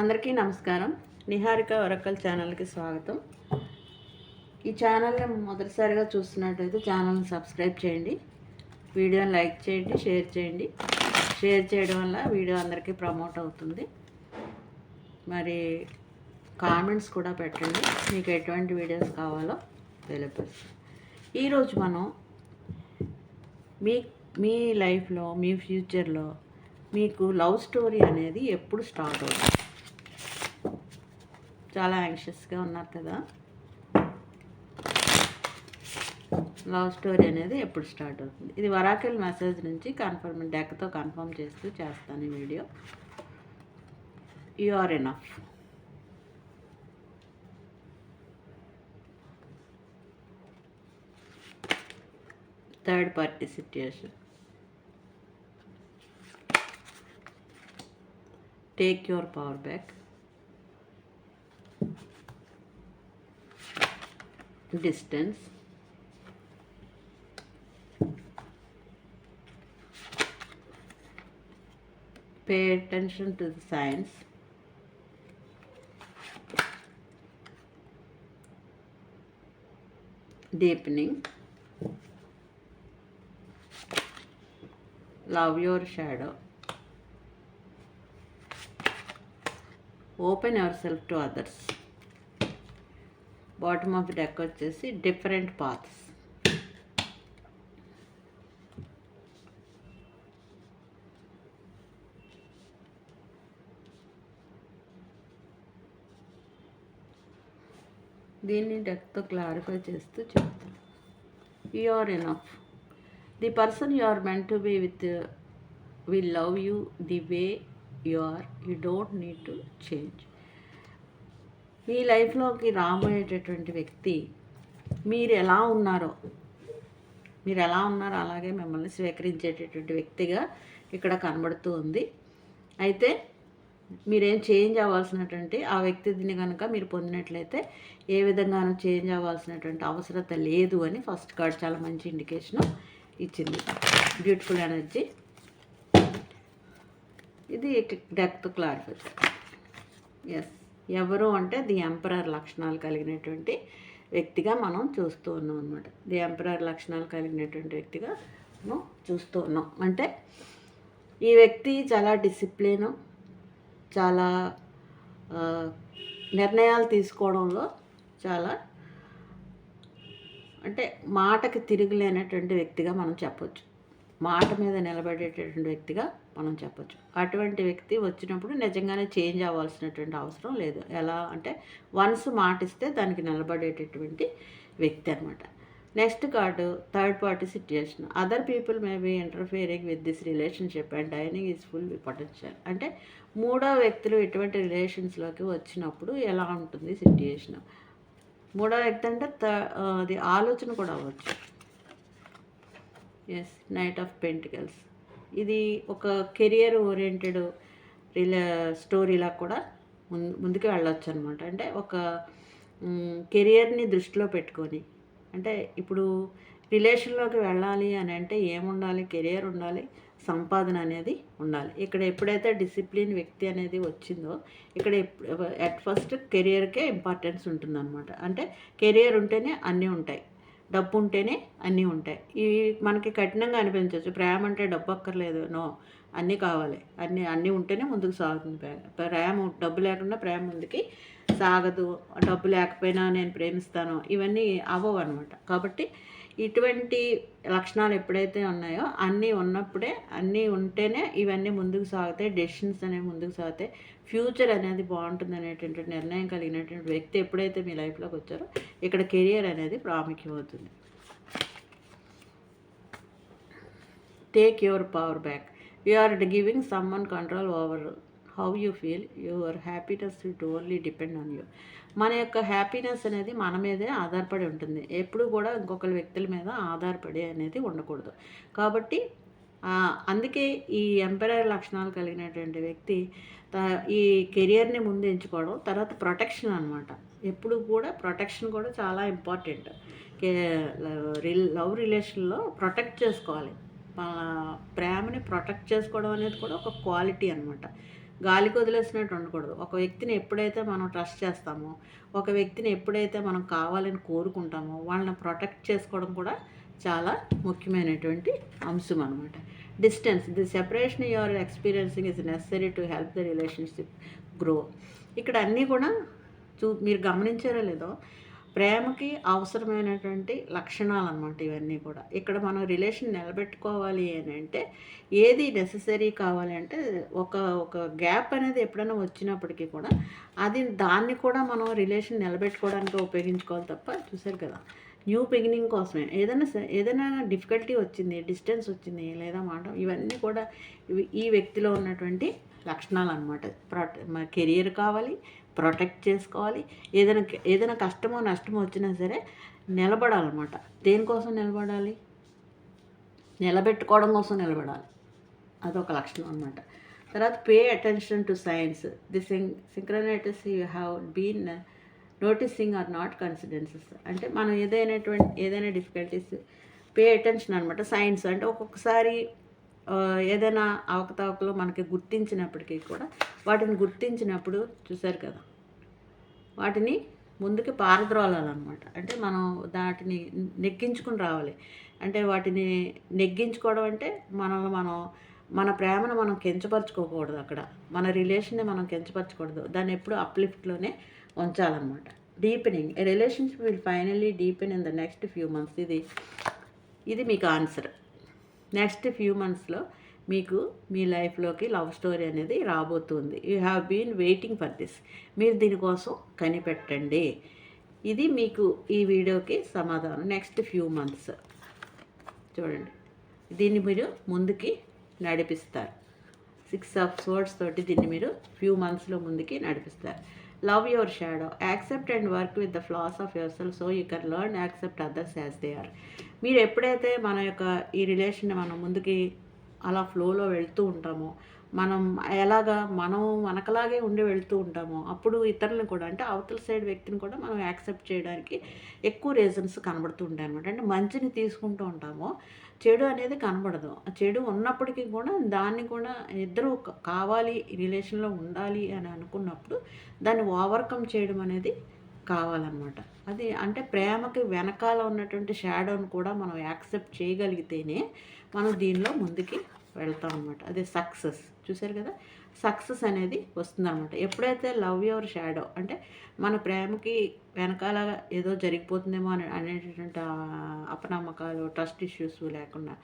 అందరికీ నమస్కారం. నిహారిక వరకల్ ఛానల్కి స్వాగతం. ఈ ఛానల్ని మొదటిసారిగా చూస్తున్నట్టయితే ఛానల్ని సబ్స్క్రైబ్ చేయండి. వీడియోని లైక్ చేయండి షేర్ చేయండి. షేర్ చేయడం వల్ల వీడియో అందరికీ ప్రమోట్ అవుతుంది. మరి కామెంట్స్ కూడా పెట్టండి. మీకు ఎటువంటి వీడియోస్ కావాలో తెలియపరుస్తాను ఈరోజు మనం మీ మీ లైఫ్లో మీ ఫ్యూచర్లో మీకు లవ్ స్టోరీ అనేది ఎప్పుడు స్టార్ట్ అవుతుంది? చాలా యాంగ్షియస్గా ఉన్నారు కదా. లవ్ స్టోరీ అనేది ఎప్పుడు స్టార్ట్ అవుతుంది? ఇది వరాకెల్ మెసేజ్ నుంచి కన్ఫర్మ్ డెక్తో కన్ఫర్మ్ చేస్తూ చేస్తాను ఈ video. You are enough third party situation take your power back distance. Pay attention to the signs. Deepening. Love your shadow. Open yourself to others. Bottom of deck వచ్చేసి different paths. దీన్ని డెక్తో clarify చేస్తూ చెప్తాను. You are enough the person you are meant to be with we love you the way you are you don't need to change మీ లైఫ్లోకి రాబోయేటటువంటి వ్యక్తి మీరు ఎలా ఉన్నారో మీరు ఎలా ఉన్నారో అలాగే మిమ్మల్ని స్వీకరించేటటువంటి వ్యక్తిగా ఇక్కడ కనబడుతూ ఉంది. అయితే మీరేం చేంజ్ అవ్వాల్సినటువంటి ఆ వ్యక్తిని కనుక మీరు పొందినట్లయితే ఏ విధంగానూ చేంజ్ అవ్వాల్సినటువంటి అవసరత లేదు అని ఫస్ట్ కార్డ్ చాలా మంచి ఇండికేషన్ ఇచ్చింది. బ్యూటిఫుల్ ఎనర్జీ ఇది డెప్త్ క్లారిఫై ఎస్ ఎవరు అంటే ది ఎంపరర్ లక్షణాలు కలిగినటువంటి వ్యక్తిగా మనం చూస్తూ ఉన్నాం అనమాట ది ఎంపరర్ లక్షణాలు కలిగినటువంటి వ్యక్తిగా మనం చూస్తూ ఉన్నాం. అంటే ఈ వ్యక్తి చాలా డిసిప్లిన్ చాలా నిర్ణయాలు తీసుకోవడంలో చాలా అంటే మాటకి తిరుగులేనటువంటి వ్యక్తిగా మనం చెప్పొచ్చు. మాట మీద నిలబడేటటువంటి వ్యక్తిగా మనం చెప్పొచ్చు. అటువంటి వ్యక్తి వచ్చినప్పుడు నిజంగానే చేంజ్ అవ్వాల్సినటువంటి అవసరం లేదు. ఎలా అంటే వన్స్ మాటిస్తే దానికి నిలబడేటటువంటి వ్యక్తి అనమాట next card third party situation. Other people may be interfering with this relationship and dining is full potential. అంటే మూడో వ్యక్తులు ఇటువంటి రిలేషన్స్లోకి వచ్చినప్పుడు ఎలా ఉంటుంది సిట్యుయేషన్? మూడో వ్యక్తి అంటే అది ఆలోచన కూడా అవ్వచ్చు. ఎస్ నైట్ ఆఫ్ పెంటికల్స్ ఇది ఒక కెరియర్ ఓరియంటెడ్ రిలే స్టోరీలా కూడా ముందు ముందుకు వెళ్ళొచ్చు అనమాట అంటే ఒక కెరియర్ని దృష్టిలో పెట్టుకొని అంటే ఇప్పుడు రిలేషన్లోకి వెళ్ళాలి అని అంటే ఏముండాలి? కెరియర్ ఉండాలి సంపాదన అనేది ఉండాలి. ఇక్కడ ఎప్పుడైతే డిసిప్లిన్ వ్యక్తి అనేది వచ్చిందో ఇక్కడ ఎట్ ఫస్ట్ కెరియర్కే ఇంపార్టెన్స్ ఉంటుందన్నమాట అంటే కెరియర్ ఉంటేనే అన్నీ ఉంటాయి. డబ్బు ఉంటేనే అన్నీ ఉంటాయి. ఇవి మనకి కఠినంగా అనిపించవచ్చు ప్రేమ అంటే డబ్బు అక్కర్లేదు నో. అన్నీ కావాలి. అన్నీ అన్నీ ఉంటేనే ముందుకు సాగుతుంది ప్రేమ డబ్బు లేకుండా ప్రేమ ముందుకి సాగదు. డబ్బు లేకపోయినా నేను ప్రేమిస్తాను. ఇవన్నీ అవ్వవు అనమాట కాబట్టి ఇటువంటి లక్షణాలు ఎప్పుడైతే ఉన్నాయో అన్నీ ఉన్నప్పుడే అన్నీ ఉంటేనే ఇవన్నీ ముందుకు సాగుతాయి డెసిషన్స్ అనేవి ముందుకు సాగుతాయి. ఫ్యూచర్ అనేది బాగుంటుంది అనేటువంటి నిర్ణయం కలిగినటువంటి వ్యక్తి ఎప్పుడైతే మీ లైఫ్లోకి వచ్చారో ఇక్కడ కెరియర్ అనేది ప్రాముఖ్యం అవుతుంది take your power back you are giving someone control over how you feel your happiness to only depend on you మన యొక్క హ్యాపీనెస్ అనేది మన మీదే ఆధారపడి ఉంటుంది. ఎప్పుడు కూడా ఇంకొకరి వ్యక్తుల మీద ఆధారపడి అనేది ఉండకూడదు. కాబట్టి అందుకే ఈ ఎంపైర్ లక్షణాలు కలిగినటువంటి వ్యక్తి ఈ కెరియర్ని ముందు ఎంచుకోవడం తర్వాత ప్రొటెక్షన్ అనమాట ఎప్పుడు కూడా ప్రొటెక్షన్ కూడా చాలా ఇంపార్టెంట్. లవ్ రిలేషన్లో ప్రొటెక్ట్ చేసుకోవాలి. ప్రేమని ప్రొటెక్ట్ చేసుకోవడం అనేది కూడా ఒక క్వాలిటీ అనమాట గాలికి వదిలేసినట్టు ఉండకూడదు. ఒక వ్యక్తిని ఎప్పుడైతే మనం ట్రస్ట్ చేస్తామో ఒక వ్యక్తిని ఎప్పుడైతే మనం కావాలని కోరుకుంటామో వాళ్ళని ప్రొటెక్ట్ చేసుకోవడం కూడా చాలా ముఖ్యమైనటువంటి అంశం అనమాట distance the separation your experiencing is necessary to help the relationship grow ఇక్కడ అన్నీ కూడా చూ మీరు గమనించారో లేదో ప్రేమకి అవసరమైనటువంటి లక్షణాలు అనమాట ఇవన్నీ కూడా. ఇక్కడ మనం రిలేషన్ నిలబెట్టుకోవాలి అని అంటే ఏది నెససరీ కావాలి అంటే ఒక ఒక గ్యాప్ అనేది ఎప్పుడైనా వచ్చినప్పటికీ కూడా అది దాన్ని కూడా మనం రిలేషన్ నిలబెట్టుకోవడానికి ఉపయోగించుకోవాలి తప్ప చూసారు కదా. న్యూ బిగినింగ్ కోసమే. ఏదైనా ఏదైనా డిఫికల్టీ వచ్చింది డిస్టెన్స్ వచ్చింది లేదా మాట ఇవన్నీ కూడా ఈ వ్యక్తిలో ఉన్నటువంటి లక్షణాలు అనమాట కెరియర్ కావాలి ప్రొటెక్ట్ చేసుకోవాలి. ఏదైనా ఏదైనా కష్టమో నష్టమో వచ్చినా సరే నిలబడాలన్నమాట. దేనికోసం నిలబడాలి? నిలబెట్టుకోవడం కోసం నిలబడాలి. అదొక లక్షణం అనమాట తర్వాత pay attention to signs the sing synchronicities you have been noticing or not coincidences అంటే మనం ఏదైనటువంటి ఏదైనా డిఫికల్టీస్ పే అటెన్షన్ అనమాట సైన్స్ అంటే ఒక్కొక్కసారి ఏదైనా అవకతవకలు మనకి గుర్తించినప్పటికీ కూడా వాటిని గుర్తించినప్పుడు చూశారు కదా. వాటిని ముందుకి పారద్రోలాలన్నమాట. అంటే మనం వాటిని నెగ్గించుకుని రావాలి. అంటే వాటిని నెగ్గించుకోవడం అంటే మనల్ని మనం మన ప్రేమను మనం కించపరచుకోకూడదు అక్కడ. మన రిలేషన్ని మనం కించపరచకూడదు దాన్ని ఎప్పుడు అప్లిఫ్ట్లోనే ఉంచాలన్నమాట. Deepening a relationship will finally deepen in the next few months. ఇది ఇది మీకు ఆన్సర్. నెక్స్ట్ ఫ్యూ మంత్స్లో మీకు మీ లైఫ్లోకి లవ్ స్టోరీ అనేది రాబోతుంది. You have been waiting for this. మీరు దీనికోసం కనిపెట్టండి. ఇది మీకు ఈ వీడియోకి సమాధానం. Next few months. చూడండి. దీన్ని మీరు ముందుకి నడిపిస్తారు. సిక్స్ ఆఫ్ సోర్డ్స్ తోటి దీన్ని మీరు ఫ్యూ మంత్స్లో ముందుకి నడిపిస్తారు. Love your shadow accept and work with the flaws of yourself so you can learn accept others as they are మీరు ఎప్పుడైతే మన యొక్క ఈ రిలేషన్ మనం ముందుకి అలా ఫ్లోలో వెళ్తూ ఉంటామో మనం ఎలాగా మనం మనకలాగే ఉండి వెళ్తూ ఉంటామో అప్పుడు ఇతరులను కూడా అంటే అవతల సైడ్ వ్యక్తిని కూడా మనం యాక్సెప్ట్ చేయడానికి ఎక్కువ రీజన్స్ కనబడుతూ ఉంటాయి అనమాట అంటే మంచిని తీసుకుంటూ ఉంటామో చెడు అనేది కనబడదు. ఆ చెడు ఉన్నప్పటికీ కూడా దాన్ని కూడా ఇద్దరు కావాలి రిలేషన్లో ఉండాలి అని అనుకున్నప్పుడు దాన్ని ఓవర్కమ్ చేయడం అనేది కావాలన్నమాట. అది అంటే ప్రేమకి వెనకాల ఉన్నటువంటి షాడోని కూడా మనం యాక్సెప్ట్ చేయగలిగితేనే మనం దీనిలో ముందుకి వెళ్తాం అనమాట అదే సక్సెస్. చూశారు కదా? సక్సెస్ అనేది వస్తుందన్నమాట ఎప్పుడైతే లవ్ యువర్ షాడో అంటే మన ప్రేమకి వెనకాల ఏదో జరిగిపోతుందేమో అని అనేటటువంటి అపనమ్మకాలు ట్రస్ట్ ఇష్యూస్ లేకుండా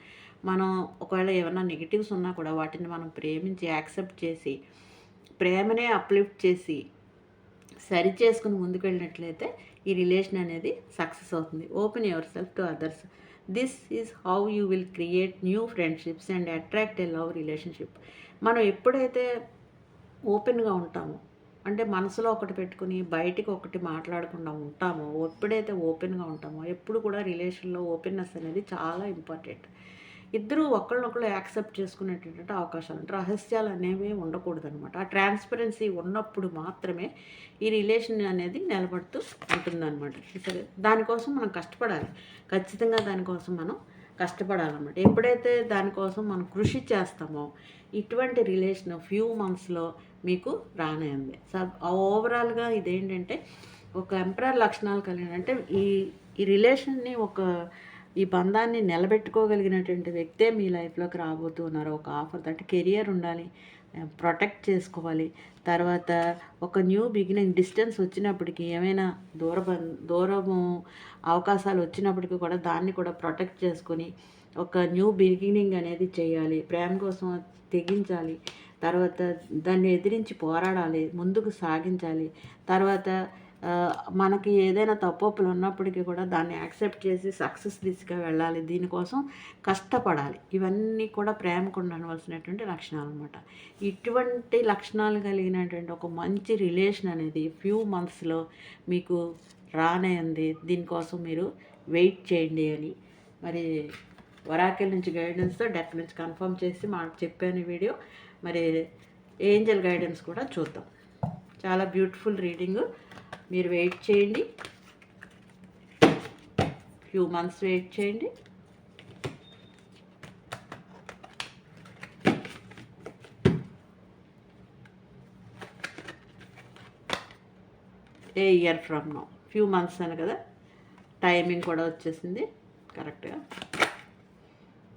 మనం ఒకవేళ ఏమైనా నెగిటివ్స్ ఉన్నా కూడా వాటిని మనం ప్రేమించి యాక్సెప్ట్ చేసి ప్రేమనే అప్లిఫ్ట్ చేసి సరి చేసుకుని ముందుకు వెళ్ళినట్లయితే ఈ రిలేషన్ అనేది సక్సెస్ అవుతుంది. Open yourself to others. This is how you will create new friendships and attract a love relationship మనం ఎప్పుడైతే ఓపెన్గా ఉంటామో అంటే మనసులో ఒకటి పెట్టుకుని బయటికి ఒకటి మాట్లాడకుండా ఉంటామో ఎప్పుడైతే ఓపెన్గా ఉంటామో ఎప్పుడు కూడా రిలేషన్లో ఓపెన్నెస్ అనేది చాలా ఇంపార్టెంట్ ఇద్దరు ఒకళ్ళనొకళ్ళు యాక్సెప్ట్ చేసుకునేటటువంటి అవకాశాలు రహస్యాలు అనేవి ఉండకూడదు అనమాట ఆ ట్రాన్స్పరెన్సీ ఉన్నప్పుడు మాత్రమే ఈ రిలేషన్ అనేది నిలబడుతూ ఉంటుందన్నమాట. సరే దానికోసం మనం కష్టపడాలి. ఖచ్చితంగా దానికోసం మనం కష్టపడాలన్నమాట. ఎప్పుడైతే దానికోసం మనం కృషి చేస్తామో ఇటువంటి రిలేషన్ ఫ్యూ మంత్స్లో మీకు రానేది. ఓవరాల్గా ఇదేంటంటే ఒక ఎంపరర్ లక్షణాలు కలిగిన అంటే ఈ ఈ రిలేషన్ని ఒక ఈ బంధాన్ని నిలబెట్టుకోగలిగినటువంటి వ్యక్తే మీ లైఫ్లోకి రాబోతున్నారు ఒక ఆఫర్ అంటే కెరియర్ ఉండాలి ప్రొటెక్ట్ చేసుకోవాలి. తర్వాత ఒక న్యూ బిగినింగ్ డిస్టెన్స్ వచ్చినప్పటికీ ఏమైనా దూర దూరము అవకాశాలు వచ్చినప్పటికీ కూడా దాన్ని కూడా ప్రొటెక్ట్ చేసుకొని ఒక న్యూ బిగినింగ్ అనేది చేయాలి. ప్రేమ కోసం తెగించాలి. తర్వాత దాన్ని ఎదిరించి పోరాడాలి ముందుకు సాగించాలి. తర్వాత మనకి ఏదైనా తప్పులు ఉన్నప్పటికీ కూడా దాన్ని యాక్సెప్ట్ చేసి సక్సెస్ దిశగా వెళ్ళాలి. దీనికోసం కష్టపడాలి. ఇవన్నీ కూడా ప్రేమకు ఉండవలసినటువంటి లక్షణాలు అనమాట ఇటువంటి లక్షణాలు కలిగినటువంటి ఒక మంచి రిలేషన్ అనేది ఫ్యూ మంత్స్లో మీకు రానేంది దీనికోసం మీరు వెయిట్ చేయండి అని. మరి వరాకెల్ నుంచి గైడెన్స్తో డెక్ నుంచి కన్ఫర్మ్ చేసి మాకు చెప్పాను వీడియో. మరి ఏంజల్ గైడెన్స్ కూడా చూద్దాం. చాలా బ్యూటిఫుల్ రీడింగ్. మీరు వెయిట్ చేయండి. ఫ్యూ మంత్స్ వెయిట్ చేయండి. A year from now few months అని కదా? టైమింగ్ కూడా వచ్చేసింది. కరెక్ట్గా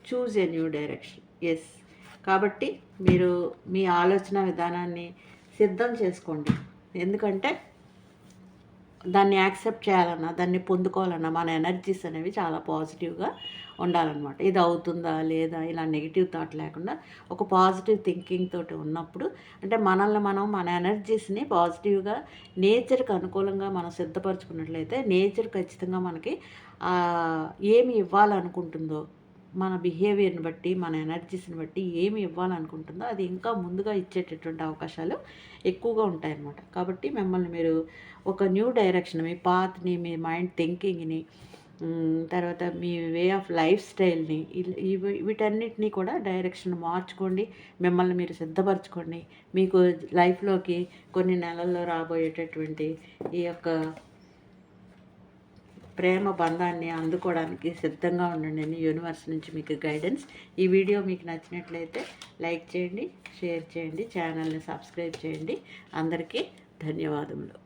చూజ్ ఏ న్యూ డైరెక్షన్ ఎస్ కాబట్టి మీరు మీ ఆలోచన విధానాన్ని సిద్ధం చేసుకోండి. ఎందుకంటే దాన్ని యాక్సెప్ట్ చేయాలన్నా దాన్ని పొందుకోవాలన్నా మన ఎనర్జీస్ అనేవి చాలా పాజిటివ్గా ఉండాలన్నమాట. ఇది అవుతుందా లేదా ఇలా నెగిటివ్ థాట్ లేకుండా ఒక పాజిటివ్ థింకింగ్ తోటి ఉన్నప్పుడు అంటే మనల్ని మనం మన ఎనర్జీస్ని పాజిటివ్గా నేచర్కి అనుకూలంగా మనం సిద్ధపరచుకున్నట్లయితే నేచర్ ఖచ్చితంగా మనకి ఏమి ఇవ్వాలనుకుంటుందో మన బిహేవియర్ని బట్టి మన ఎనర్జీస్ని బట్టి ఏమి ఇవ్వాలనుకుంటుందో అది ఇంకా ముందుగా ఇచ్చేటటువంటి అవకాశాలు ఎక్కువగా ఉంటాయన్నమాట. కాబట్టి మిమ్మల్ని మీరు ఒక న్యూ డైరెక్షన్ మీ పాత్ని మీ మైండ్ థింకింగ్ని తర్వాత మీ వే ఆఫ్ లైఫ్ స్టైల్ని వీటన్నిటినీ వీటన్నిటిని కూడా డైరెక్షన్ మార్చుకోండి. మిమ్మల్ని మీరు సిద్ధపరచుకోండి. మీకు లైఫ్లోకి కొన్ని నెలల్లో రాబోయేటటువంటి ఈ యొక్క ప్రేమ బంధాన్ని అందుకోవడానికి సిద్ధంగా ఉండండి అని యూనివర్స్ నుంచి మీకు గైడెన్స్ ఈ వీడియో మీకు నచ్చినట్లయితే లైక్ చేయండి షేర్ చేయండి ఛానల్ని సబ్స్క్రైబ్ చేయండి. అందరికీ ధన్యవాదములు.